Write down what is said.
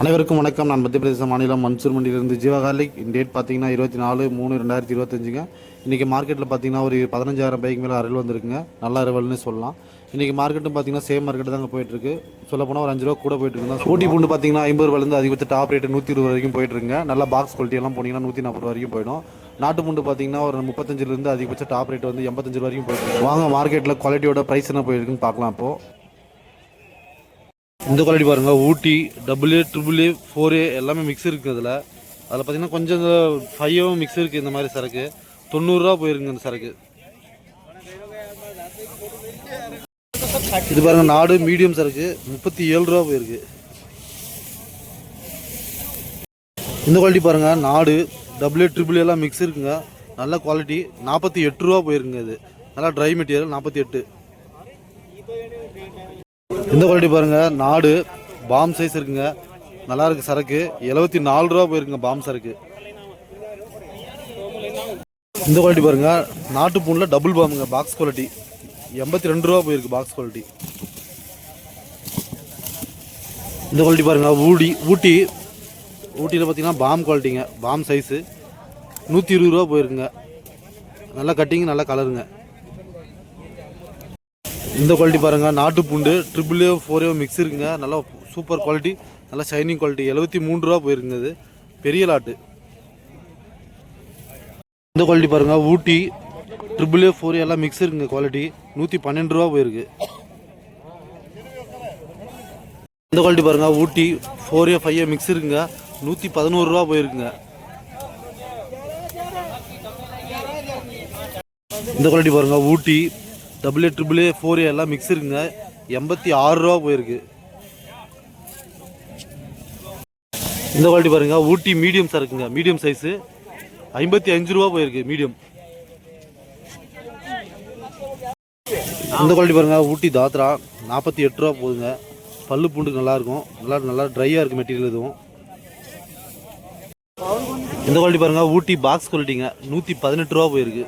அனைவருக்கும் வணக்கம். நான் மத்திய பிரதேச மாநிலம் மன்சூர் மண்டியிலிருந்து ஜீவகார்லிக் டேட் பார்த்தீங்கன்னா இருபத்தி நாலு மூணு ரெண்டாயிரத்தி இருபத்தஞ்சுங்க. இன்றைக்கி மார்க்கெட்டில் பார்த்தீங்கன்னா ஒரு பதினஞ்சாயிரம் பைக்கு மேலே அருள் வந்திருக்குங்க. நல்ல அருவல்னு சொல்லலாம். இன்றைக்கி மார்க்கெட்டும் பார்த்தீங்கன்னா சேம் மார்க்கெட் தாங்க போயிட்டுருக்கு. சொல்லப்போனால் ஒரு அஞ்சு ரூபா கூட போயிட்டு இருக்கு ஊட்டி பூண்டு பார்த்தீங்கன்னா ஐம்பது ரூபாயிலேருந்து அதிகபட்ச டாப் ரேட்டு நூற்றி இருபது வரைக்கும் போயிட்டுருங்க நல்லா பாக்ஸ் குவாலிட்டியெல்லாம் போனீங்கன்னா நூற்றி நாற்பது ரூபா வரைக்கும் போயிடும். நாட்டு பூண்டு பார்த்தீங்கன்னா ஒரு முப்பத்தஞ்சிலேருந்து அதிகபட்ச டாப் ரேட் வந்து எண்பத்தஞ்சு ரூபா வரைக்கும் போயிட்டு வாங்க மார்க்கெட்டில் குவாலிட்டியோட ப்ரைஸ் என்ன போயிருக்குன்னு பார்க்கலாம் அப்போது இந்த குவாலிட்டி பாருங்க Ooty double A triple A four A எல்லாமே மிக்ஸ் இருக்குது அதில் அதில் பார்த்தீங்கன்னா கொஞ்சம் இந்த ஃபைவும் மிக்ஸ் இருக்குது இந்த மாதிரி சரக்கு. தொண்ணூறுரூவா போயிருங்க இந்த சரக்கு. இது பாருங்க நாடு மீடியம் சரக்கு. முப்பத்தி ஏழு ரூபா போயிருக்கு. இந்த குவாலிட்டி பாருங்க நாடு டபுள் ஏ ட்ரிபிள் எல்லாம் மிக்ஸ் இருக்குங்க. நல்ல குவாலிட்டி நாற்பத்தி எட்டு ரூபா போயிருங்க இது. நல்லா ட்ரை மெட்டீரியல் நாற்பத்தி எட்டு. இந்த குவாலிட்டி பாருங்க. நாடு பாம் சைஸ் இருக்குங்க. நல்லா இருக்கு சரக்கு. எழுபத்தி நாலு ரூபா போயிருக்குங்க பாம் சரக்கு. இந்த குவாலிட்டி பாருங்க. நாட்டு பூனில் டபுள் பாம்புங்க பாக்ஸ் குவாலிட்டி எண்பத்தி ரெண்டு ரூபா போயிருக்கு பாக்ஸ் குவாலிட்டி இந்த குவாலிட்டி பாருங்க. ஊடி ஊட்டி. ஊட்டியில் பார்த்தீங்கன்னா பாம் குவாலிட்டிங்க பாம் சைஸு நூற்றி இருபது ரூபா போயிருக்குங்க. நல்லா கட்டிங் நல்லா கலருங்க இந்த குவாலிட்டி பாருங்கள் நாட்டு பூண்டு triple A four A mix இருக்குங்க. நல்லா சூப்பர் குவாலிட்டி நல்லா ஷைனிங் குவாலிட்டி எழுபத்தி மூணு ரூபா போயிருக்குது பெரிய லாட்டு இந்த குவாலிட்டி பாருங்கள் ஊட்டி ட்ரிபிள் ஏ ஃபோர் எல்லாம் மிக்ஸ் இருக்குங்க குவாலிட்டி நூற்றி பன்னெண்டு ரூபா போயிருக்கு. இந்த குவாலிட்டி பாருங்க. Ooty four A five A mix இருக்குங்க. நூற்றி பதினோரு ரூபா போயிருக்குங்க. இந்த குவாலிட்டி பாருங்கள் Ooty double A triple A four A எல்லாம் மிக்ஸ் இருக்குங்க. எண்பத்தி ஆறு ரூபா போயிருக்கு. இந்த குவாலிட்டி பாருங்க ஊட்டி மீடியம் சரக்குங்க மீடியம் சைஸு ஐம்பத்தி அஞ்சு ரூபா போயிருக்கு மீடியம் இந்த குவாலிட்டி பாருங்கள் ஊட்டி தாத்ரா நாற்பத்தி எட்டு ரூபா போகுதுங்க பல்லு பூண்டு நல்லாயிருக்கும். நல்லா நல்லா ட்ரையாக இருக்குது மெட்டீரியல் இதுவும் இந்த குவாலிட்டி பாருங்க ஊட்டி பாக்ஸ் குவாலிட்டிங்க நூற்றி பதினெட்டு ரூபா போயிருக்கு.